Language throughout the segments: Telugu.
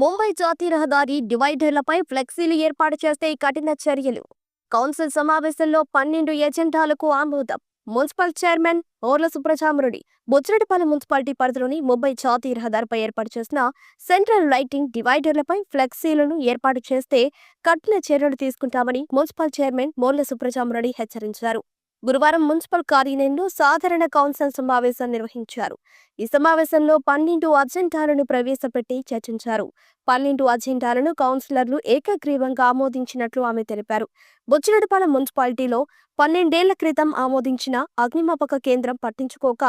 ముంబై జాతీయ రహదారి డివైడర్లపై ఫ్లెక్సీలు ఏర్పాటు చేస్తే కఠిన చర్యలు. కౌన్సిల్ సమావేశంలో పన్నెండు ఎజెండాలకు ఆమోదం. మున్సిపల్ చైర్మన్ ఓర్ల సుబ్రజామరుడి బుచ్చిరెడ్డిపాలెం మున్సిపాలిటీ పరిధిలోని ముంబై జాతీయ రహదారిపై ఏర్పాటు చేసిన సెంట్రల్ లైటింగ్ డివైడర్లపై ఫ్లెక్సీలను ఏర్పాటు చేస్తే కఠిన చర్యలు తీసుకుంటామని మున్సిపల్ చైర్మన్ మోర్ల సుబ్రజామరుడి హెచ్చరించారు. గురువారం మున్సిపల్ కార్యాలయంలో సాధారణ కౌన్సిల్ సమావేశం నిర్వహించారు. ఈ సమావేశంలో పన్నెండు అజెండాలను ప్రవేశపెట్టి చర్చించారు. పన్నెండు అజెండాలను కౌన్సిలర్లు ఏకగ్రీవంగా ఆమోదించినట్లు ఆమె తెలిపారు. బుచ్చిరెడ్డిపాలెం మున్సిపాలిటీలో పన్నెండేళ్ళ క్రితం ఆమోదించిన అగ్నిమాపక కేంద్రం పట్టించుకోక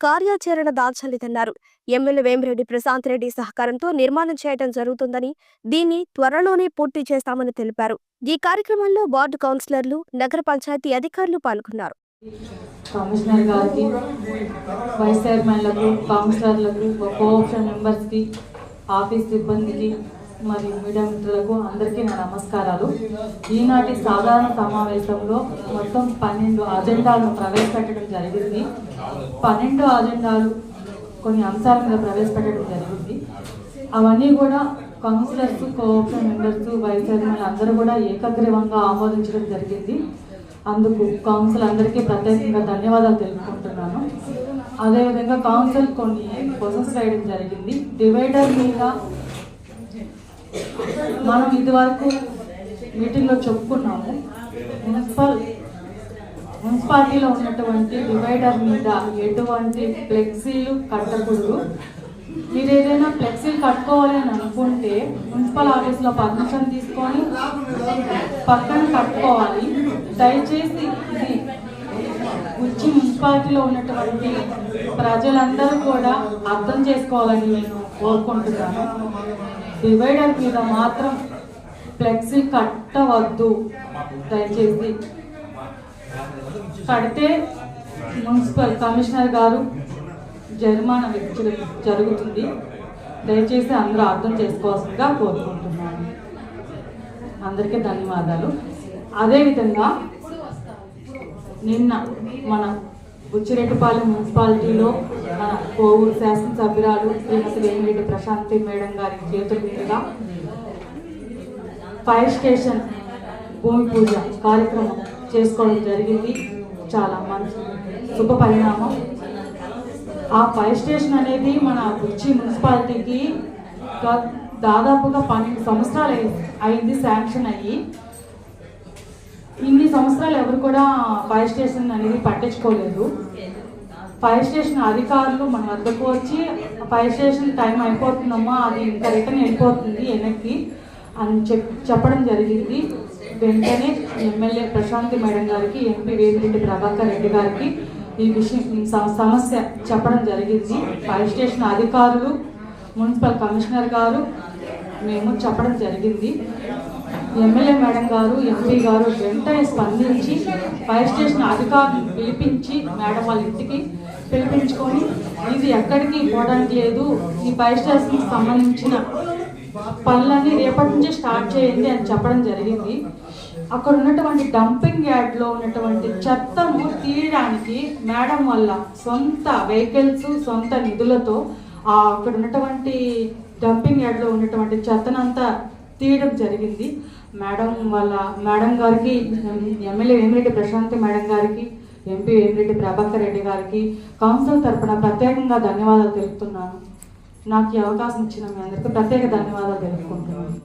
కార్యాచరణ దాల్చలేదన్నారు. ఎమ్మెల్యే వేమిరెడ్డి ప్రశాంత్ రెడ్డి సహకారంతో నిర్మాణం చేయడం జరుగుతుందని దీన్ని త్వరలోనే పూర్తి చేస్తామని తెలిపారు. ఈ కార్యక్రమంలో వార్డు కౌన్సిలర్లు నగర పంచాయతీ అధికారులు పాల్గొన్నారు. కమిషనర్ గారికి వైస్ చైర్మన్లకు కౌన్సిలర్లకు కోఆప్షన్ మెంబర్స్కి ఆఫీస్ సిబ్బందికి మరియు మీడియా మిత్రులకు అందరికీ నా నమస్కారాలు. ఈనాటి సాధారణ సమావేశంలో మొత్తం పన్నెండు అజెండాలను ప్రవేశపెట్టడం జరిగింది. పన్నెండు అజెండాలు కొన్ని అంశాల మీద ప్రవేశపెట్టడం జరిగింది. అవన్నీ కూడా councillors cooperative members vice chairman అందరూ కూడా ఏకగ్రీవంగా ఆమోదించడం జరిగింది. అందుకు కౌన్సిల్ అందరికీ ప్రత్యేకంగా ధన్యవాదాలు తెలుపుకుంటున్నాను. అదేవిధంగా కౌన్సిల్ కొన్ని క్వశ్చన్స్ వేయడం జరిగింది. డివైడర్ మీద మనం ఇదివరకు మీటింగ్లో చెప్పుకున్నాము. మున్సిపల్ మున్సిపాలిటీలో ఉన్నటువంటి డివైడర్ మీద ఎటువంటి ఫ్లెక్సీలు కట్టకూడదు. మీరు ఏదైనా ఫ్లెక్సీలు కట్టుకోవాలి అని అనుకుంటే మున్సిపల్ ఆఫీస్లో పర్మిషన్ తీసుకొని పక్కన కట్టుకోవాలి. దయచేసి ఇది ఉచ్చి మున్సిపాలిటీలో ఉన్నటువంటి ప్రజలందరూ కూడా అర్థం చేసుకోవాలని నేను కోరుకుంటున్నాను. డివైడర్ మీద మాత్రం ఫ్లెక్సీ కట్టవద్దు. దయచేసి కడితే మున్సిపల్ కమిషనర్ గారు జరిమానా విధించడం జరుగుతుంది. దయచేసి అందరూ అర్థం చేసుకోవాల్సిందిగా కోరుకుంటున్నాను. అందరికీ ధన్యవాదాలు. అదేవిధంగా నిన్న మన బుచ్చిరెడ్డిపాలెం మున్సిపాలిటీలో మన కోవూరు శాసనసభ్యురాలు శ్రీమతి వేమిరెడ్డి ప్రశాంతి మేడం గారి చేతుల మీదుగా ఫైర్ స్టేషన్ భూమి పూజ కార్యక్రమం చేసుకోవడం జరిగింది. చాలా మంచి శుభ పరిణామం. ఆ ఫైర్ స్టేషన్ అనేది మన బుచ్చి మున్సిపాలిటీకి దాదాపుగా పన్నెండు సంవత్సరాలు అయింది శాంక్షన్ అయ్యి ఇన్ని సంవత్సరాలు ఎవరు కూడా ఫైర్ స్టేషన్ అనేది పట్టించుకోలేదు. ఫైర్ స్టేషన్ అధికారులు మన వద్దకు వచ్చి ఫైర్ స్టేషన్ టైం అయిపోతుందమ్మా అది ఇంకా రిటర్న్ వెళ్ళిపోతుంది వెనక్కి అని చెప్ చెప్పడం జరిగింది. వెంటనే ఎమ్మెల్యే ప్రశాంతి మేడం గారికి ఎంపీ వేమిరెడ్డి ప్రభాకర్ రెడ్డి గారికి ఈ విషయం ఈ సమ- సమస్య చెప్పడం జరిగింది. ఫైర్ స్టేషన్ అధికారులు మున్సిపల్ కమిషనర్ గారు మేము చెప్పడం జరిగింది. ఎమ్మెల్యే మేడం గారు ఎంపీ గారు వెంటనే స్పందించి ఫైర్ స్టేషన్ అధికారులు పిలిపించి మేడం వాళ్ళ ఇంటికి పిలిపించుకొని ఇది ఎక్కడికి పోవడానికి లేదు ఈ ఫైర్ స్టేషన్కి సంబంధించిన పనులన్నీ రేపటి నుంచి స్టార్ట్ చేయండి అని చెప్పడం జరిగింది. అక్కడ ఉన్నటువంటి డంపింగ్ యార్డ్లో ఉన్నటువంటి చెత్తను తీయడానికి మేడం వల్ల సొంత వెహికల్స్ సొంత నిధులతో అక్కడ ఉన్నటువంటి డంపింగ్ యార్డ్లో ఉన్నటువంటి చెత్తనంతా తీయడం జరిగింది. మేడం వాళ్ళ మేడం గారికి ఎమ్మెల్యే వేమిరెడ్డి ప్రశాంతి మేడం గారికి ఎంపీ వేమిరెడ్డి ప్రభాకర్ రెడ్డి గారికి కౌన్సిల్ తరపున ప్రత్యేకంగా ధన్యవాదాలు తెలుపుతున్నాను. నాకు ఈ అవకాశం ఇచ్చిన మీ అందరికీ ప్రత్యేక ధన్యవాదాలు తెలుపుకుంటున్నాను.